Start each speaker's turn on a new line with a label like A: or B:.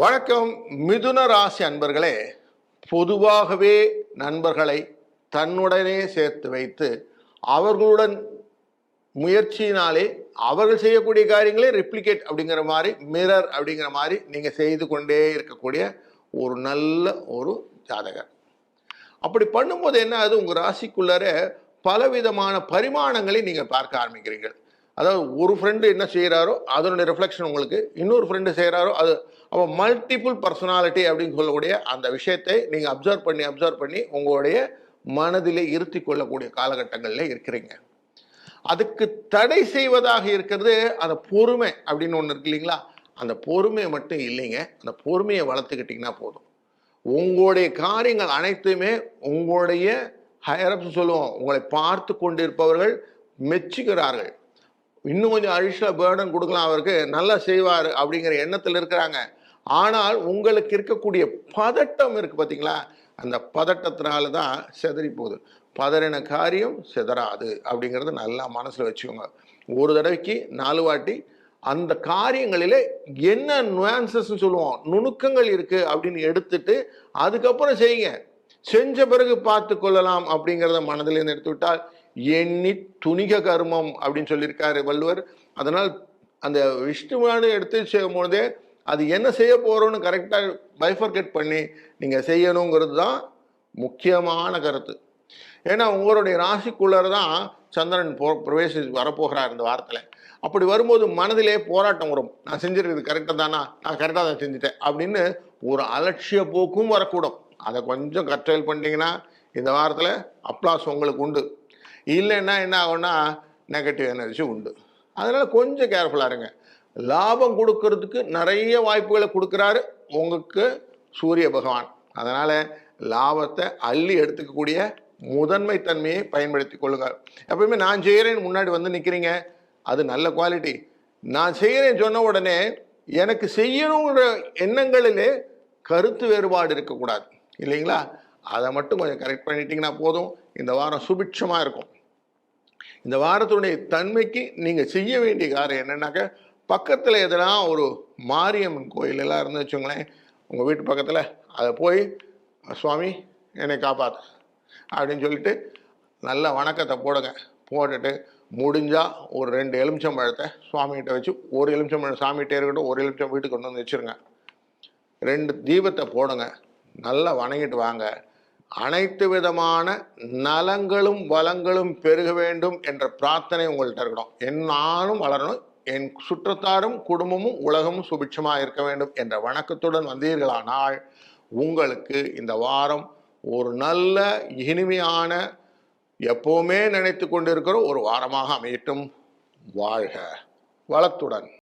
A: வணக்கம் மிதுன ராசி அன்பர்களே. பொதுவாகவே நண்பர்களை தன்னுடனே சேர்த்து வைத்து அவர்களுடன் முயற்சியினாலே அவர்கள் செய்யக்கூடிய காரியங்களே ரிப்ளிகேட் அப்படிங்கிற மாதிரி மிரர் அப்படிங்கிற மாதிரி நீங்கள் செய்து கொண்டே இருக்கக்கூடிய ஒரு நல்ல ஒரு ஜாதகர். அப்படி பண்ணும்போது என்ன அது உங்கள் ராசிக்குள்ளார பலவிதமான பரிமாணங்களை நீங்கள் பார்க்க ஆரம்பிக்கிறீர்கள். அதாவது ஒரு ஃப்ரெண்டு என்ன செய்கிறாரோ அதனுடைய ரிஃப்ளெக்ஷன் உங்களுக்கு இன்னொரு ஃப்ரெண்டு செய்கிறாரோ அது அப்போ மல்டிபிள் பர்சனாலிட்டி அப்படின்னு சொல்லக்கூடிய அந்த விஷயத்தை நீங்கள் அப்சர்வ் பண்ணி அப்சர்வ் பண்ணி உங்களுடைய மனதிலே இருத்தி கொள்ளக்கூடிய காலகட்டங்களில் இருக்கிறீங்க. அதுக்கு தடை செய்வதாக இருக்கிறது அந்த பொறுமை அப்படின்னு ஒன்று இருக்கு இல்லைங்களா? அந்த பொறுமையை மட்டும் இல்லைங்க. அந்த பொறுமையை வளர்த்துக்கிட்டிங்கன்னா போதும். உங்களுடைய காரியங்கள் அனைத்துமே உங்களுடைய ஹையரப்ஸ் சொல்லுவோம். உங்களை பார்த்து கொண்டிருப்பவர்கள் மெச்சுகிறார்கள். இன்னும் கொஞ்சம் அடிஷ்னல் பேர்டன் கொடுக்கலாம் அவருக்கு. நல்லா செய்வார் அப்படிங்கிற எண்ணத்தில் இருக்கிறாங்க. ஆனால் உங்களுக்கு இருக்கக்கூடிய பதட்டம் இருக்கு பார்த்தீங்களா அந்த பதட்டத்தினால தான் செதறி போகுது. பதறின காரியம் செதறாது அப்படிங்கிறத நல்லா மனசில் வச்சுக்கோங்க. ஒரு தடவைக்கு நாலு வாட்டி அந்த காரியங்களிலே என்ன நுவான்சஸ் சொல்லுவோம். நுணுக்கங்கள் இருக்குது அப்படின்னு எடுத்துட்டு அதுக்கப்புறம் செய்யுங்க. செஞ்ச பிறகு பார்த்து கொள்ளலாம் அப்படிங்கிறத மனதிலேருந்து எடுத்து விட்டால் எண்ணி துணிக கர்மம் அப்படின்னு சொல்லியிருக்காரு வள்ளுவர். அதனால் அந்த விஷ்ணுவானு எடுத்து செய்யும் பொழுதே அது என்ன செய்ய போகிறோன்னு கரெக்டாக பைஃபர்கேட் பண்ணி நீங்கள் செய்யணுங்கிறது தான் முக்கியமான கருத்து. ஏன்னா உங்களுடைய ராசிக்குள்ளர தான் சந்திரன் போ பிரவேசி வரப்போகிறார் இந்த வாரத்தில். அப்படி வரும்போது மனதிலே போராட்டம் வரும். நான் செஞ்சிருக்கிறது கரெக்டாக தானா? நான் கரெக்டாக தான் செஞ்சுட்டேன் அப்படின்னு ஒரு அலட்சிய போக்கும் வரக்கூடும். அதை கொஞ்சம் கற்றல் பண்ணிட்டீங்கன்னா இந்த வாரத்தில் அப்ளாஸ் உங்களுக்கு உண்டு. இல்லைன்னா என்ன ஆகும்னா நெகட்டிவ் எனர்ஜி உண்டு. அதனால் கொஞ்சம் கேர்ஃபுல்லாக இருங்க. லாபம் கொடுக்கறதுக்கு நிறைய வாய்ப்புகளை கொடுக்குறாரு உங்களுக்கு சூரிய பகவான். அதனால் லாபத்தை அள்ளி எடுத்துக்கக்கூடிய முதன்மை தன்மையை பயன்படுத்தி கொள்ளுங்க. எப்பயுமே நான் செய்கிறேன்னு முன்னாடி வந்து நிற்கிறீங்க அது நல்ல குவாலிட்டி நான் செய்கிறேன்னு சொன்ன உடனே எனக்கு செய்யணுங்கிற எண்ணங்களிலே கருத்து வேறுபாடு இருக்கக்கூடாது. இல்லைங்களா? அதை மட்டும் கொஞ்சம் கரெக்ட் பண்ணிட்டீங்கன்னா போதும். இந்த வாரம் சுபிட்சமாக இருக்கும். இந்த வாரத்துடைய தன்மைக்கு நீங்கள் செய்ய வேண்டிய காரியம் என்னென்னாக்க பக்கத்தில் எதனா ஒரு மாரியம்மன் கோயில் எல்லாம் இருந்து வச்சுங்களேன் உங்கள் வீட்டு பக்கத்தில் அதை போய் சுவாமி என்னை காப்பாற்று அப்படின்னு சொல்லிட்டு நல்ல வணக்கத்தை போடுங்க. போட்டுட்டு முடிஞ்சால் ஒரு ரெண்டு எலுமிச்சம்பழத்தை சுவாமிகிட்ட வச்சு ஒரு எலுமிச்சம்பழம் சாமிகிட்டே இருக்கட்டும் ஒரு எலுமிச்சம் வீட்டுக்கு கொண்டு வந்து வச்சுருங்க. ரெண்டு தீபத்தை போடுங்க. நல்லா வணங்கிட்டு வாங்க. அனைத்து விதமான நலங்களும் வளங்களும் பெருக வேண்டும் என்ற பிரார்த்தனை உங்கள்கிட்ட இருக்கணும். என் நானும் வளரணும். என் சுற்றத்தாரும் குடும்பமும் உலகமும் சுபிட்சமாக இருக்க வேண்டும் என்ற வணக்கத்துடன் வந்தீர்களானால் உங்களுக்கு இந்த வாரம் ஒரு நல்ல இனிமையான எப்போவுமே நினைத்து கொண்டிருக்கிற ஒரு வாரமாக அமையட்டும். வாழ்க வளத்துடன்.